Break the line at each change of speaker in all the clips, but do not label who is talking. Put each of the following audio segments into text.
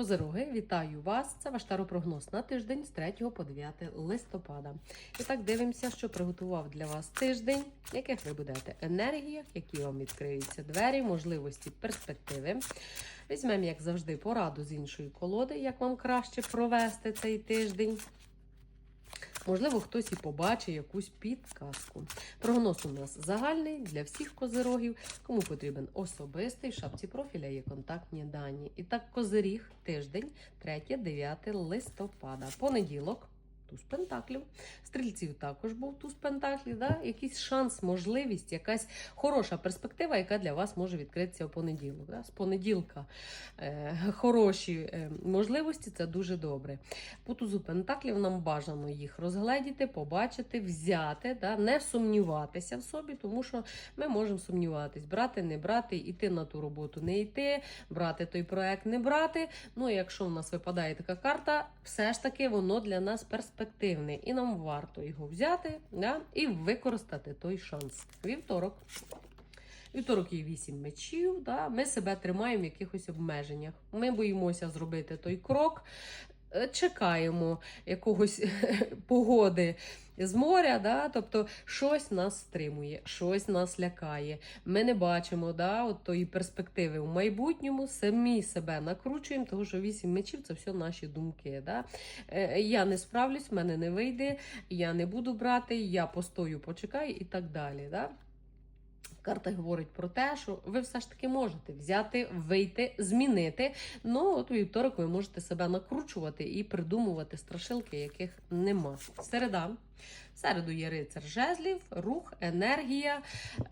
Козироги, вітаю вас! Це ваш таропрогноз на тиждень з 3 по 9 листопада. І так дивимося, що приготував для вас тиждень, в яких ви будете енергіях, які вам відкриються двері, можливості, перспективи. Візьмемо, як завжди, пораду з іншої колоди, як вам краще провести цей тиждень. Можливо, хтось і побачить якусь підказку. Прогноз у нас загальний для всіх козирогів. Кому потрібен особистий в шапці профіля є контактні дані. І так, козиріг, тиждень, 3-9 листопада. Понеділок. Туз пентаклів. Стрільців також був туз пентаклів. Да? Якийсь шанс, можливість, якась хороша перспектива, яка для вас може відкритися в понеділок. Да? З понеділка е, хороші е, можливості це дуже добре. По тузу пентаклів нам бажано їх розгледіти, побачити, взяти, да? не сумніватися в собі, тому що ми можемо сумніватись, брати, не брати, йти на ту роботу, не йти, брати той проект, не брати. Ну, якщо в нас випадає така карта, все ж таки воно для нас перспективне, і нам варто його взяти да? і використати той шанс. Вівторок. Вівторок є 8 мечів. Да? Ми себе тримаємо в якихось обмеженнях. Ми боїмося зробити той крок. Е, Чекаємо якогось погоди з моря, да? тобто щось нас стримує, щось нас лякає. Ми не бачимо да, от тої перспективи в майбутньому, самі себе накручуємо, тому що вісім мечів це все наші думки. Да? Е, Я не справлюсь, в мене не вийде, я не буду брати, я постою, почекаю і так далі. Да? Карта говорить про те, що ви все ж таки можете взяти, вийти, змінити. Ну, от у вівторок ви можете себе накручувати і придумувати страшилки, яких нема. Середа. В середу є рицар жезлів, рух, енергія,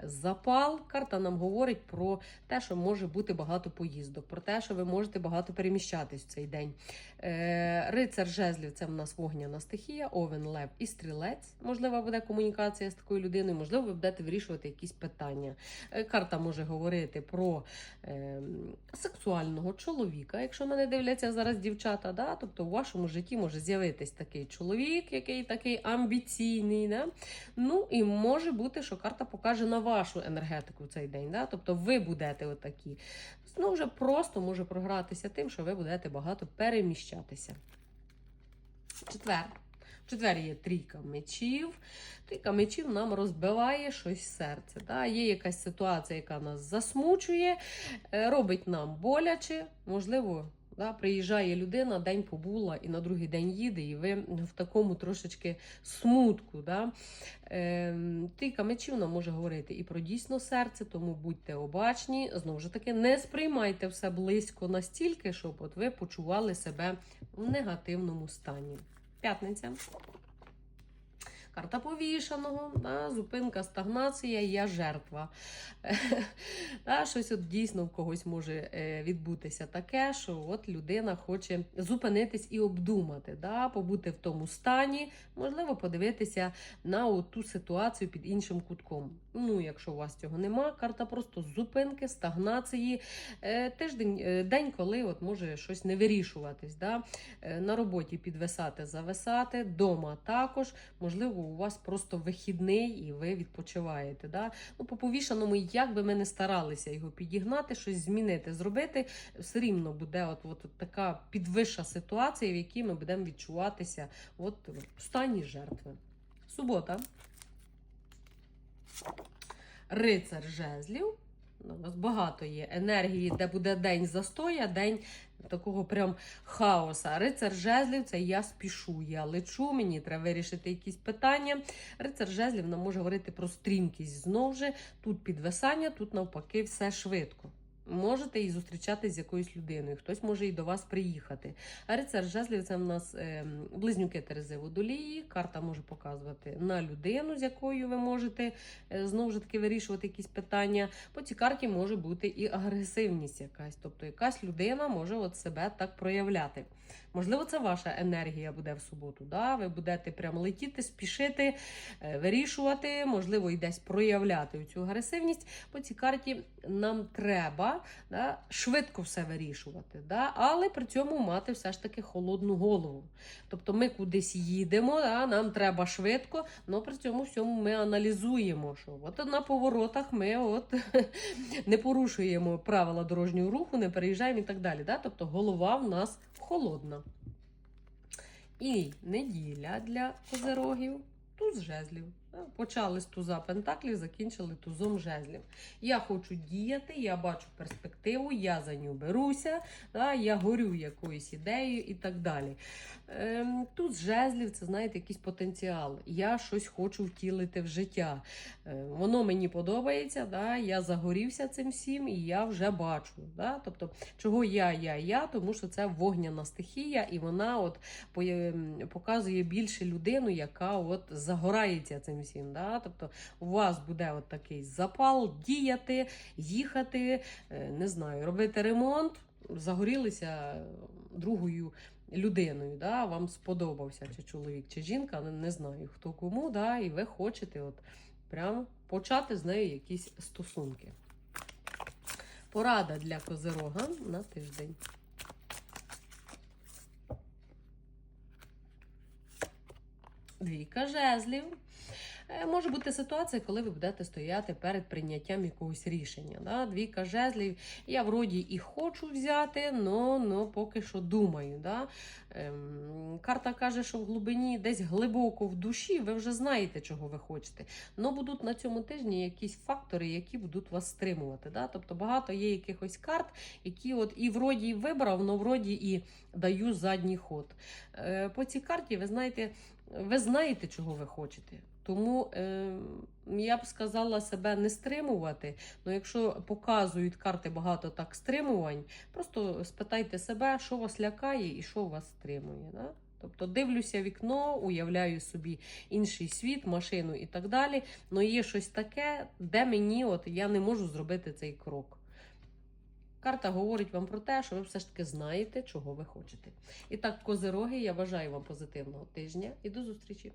запал. Карта нам говорить про те, що може бути багато поїздок, про те, що ви можете багато переміщатись в цей день. Е, рицар жезлів це в нас вогняна стихія, овен, лев і стрілець. Можливо, буде комунікація з такою людиною, можливо, ви будете вирішувати якісь питання. Е, Карта може говорити про е, сексуального чоловіка, якщо мене дивляться зараз дівчата. Да? Тобто у вашому житті може з'явитись такий чоловік, який такий амбіційний. Да? Ну і може бути, що карта покаже на вашу енергетику в цей день. Да? Тобто ви будете отакі. Ну, вже просто може програтися тим, що ви будете багато переміщатися. Четвер. Четвер є трійка мечів. Трійка мечів нам розбиває щось серце. Да? Є якась ситуація, яка нас засмучує, е, робить нам боляче, можливо. Да, приїжджає людина, день побула і на другий день їде, і ви в такому трошечки смутку. Да? Ем, Трійка мечів нам може говорити і про дійсно серце, тому будьте обачні. Знову ж таки, не сприймайте все близько настільки, щоб от ви почували себе в негативному стані. П'ятниця. Карта повішаного, да, зупинка, стагнація, я жертва. да, щось от дійсно в когось може е, відбутися таке, що от людина хоче зупинитись і обдумати, да, побути в тому стані, можливо, подивитися на ту ситуацію під іншим кутком. Ну, якщо у вас цього нема, карта просто зупинки, стагнації, е, тиждень, е, день, коли от може щось не вирішуватись. Да? На роботі підвисати, зависати, дома також, можливо, у вас просто вихідний і ви відпочиваєте. Да? Ну, по повішаному, як би ми не старалися його підігнати, щось змінити, зробити, все рівно буде от, от, от така підвища ситуація, в якій ми будемо відчуватися от, в стані жертви. Субота. Рицар жезлів. Ну, У нас багато є енергії, де буде день застоя, день такого прям хаоса. Рицар жезлів це я спішу, я лечу, мені треба вирішити якісь питання. Рицар жезлів нам може говорити про стрімкість. Знову ж тут підвисання, тут навпаки, все швидко. Можете і зустрічатись з якоюсь людиною, хтось може і до вас приїхати. А рицар жезлів це в нас е, близнюки Терези водолії. Карта може показувати на людину, з якою ви можете е, знову ж таки вирішувати якісь питання. По цій карті може бути і агресивність якась. Тобто якась людина може от себе так проявляти. Можливо, це ваша енергія буде в суботу. Да? Ви будете прям летіти, спішити, е, вирішувати, можливо, і десь проявляти цю агресивність. По цій карті нам треба да, швидко все вирішувати, да, але при цьому мати все ж таки холодну голову. Тобто ми кудись їдемо, да, нам треба швидко, але при цьому всьому ми аналізуємо, що от на поворотах ми от не порушуємо правила дорожнього руху, не переїжджаємо і так далі. Да? Тобто голова в нас холодна. І неділя для козерогів туз жезлів. Почали з туза пентаклів, закінчили тузом жезлів. Я хочу діяти, я бачу перспективу, я за нього беруся, да, я горю якоюсь ідеєю і так далі. Ем, туз жезлів це, знаєте, якийсь потенціал. Я щось хочу втілити в життя. Е, воно мені подобається, да, я загорівся цим всім і я вже бачу. Да? Тобто, чого я, я, я, тому що це вогняна стихія, і вона от ем, показує більше людину, яка от загорається цим всім. Да? Тобто у вас буде от такий запал діяти, їхати, е, не знаю, робити ремонт, загорілися другою людиною. Да? Вам сподобався чи чоловік, чи жінка, не, знаю хто кому, да? і ви хочете от прям почати з нею якісь стосунки. Порада для козирога на тиждень. Двійка жезлів. Е, Може бути ситуація, коли ви будете стояти перед прийняттям якогось рішення. Да? Двійка жезлів. Я вроді і хочу взяти, але поки що думаю. Да? Ем, карта каже, що в глибині, десь глибоко в душі, ви вже знаєте, чого ви хочете. Але будуть на цьому тижні якісь фактори, які будуть вас стримувати. Да? Тобто багато є якихось карт, які от і вроді вибрав, але вроді і даю задній ход. Е, По цій карті, ви знаєте, ви знаєте, чого ви хочете. Тому е, я б сказала себе не стримувати. Ну, якщо показують карти багато так стримувань, просто спитайте себе, що вас лякає і що вас стримує. Да? Тобто дивлюся вікно, уявляю собі інший світ, машину і так далі. але є щось таке, де мені от я не можу зробити цей крок. Карта говорить вам про те, що ви все ж таки знаєте, чого ви хочете. І так, козироги, я бажаю вам позитивного тижня і до зустрічі!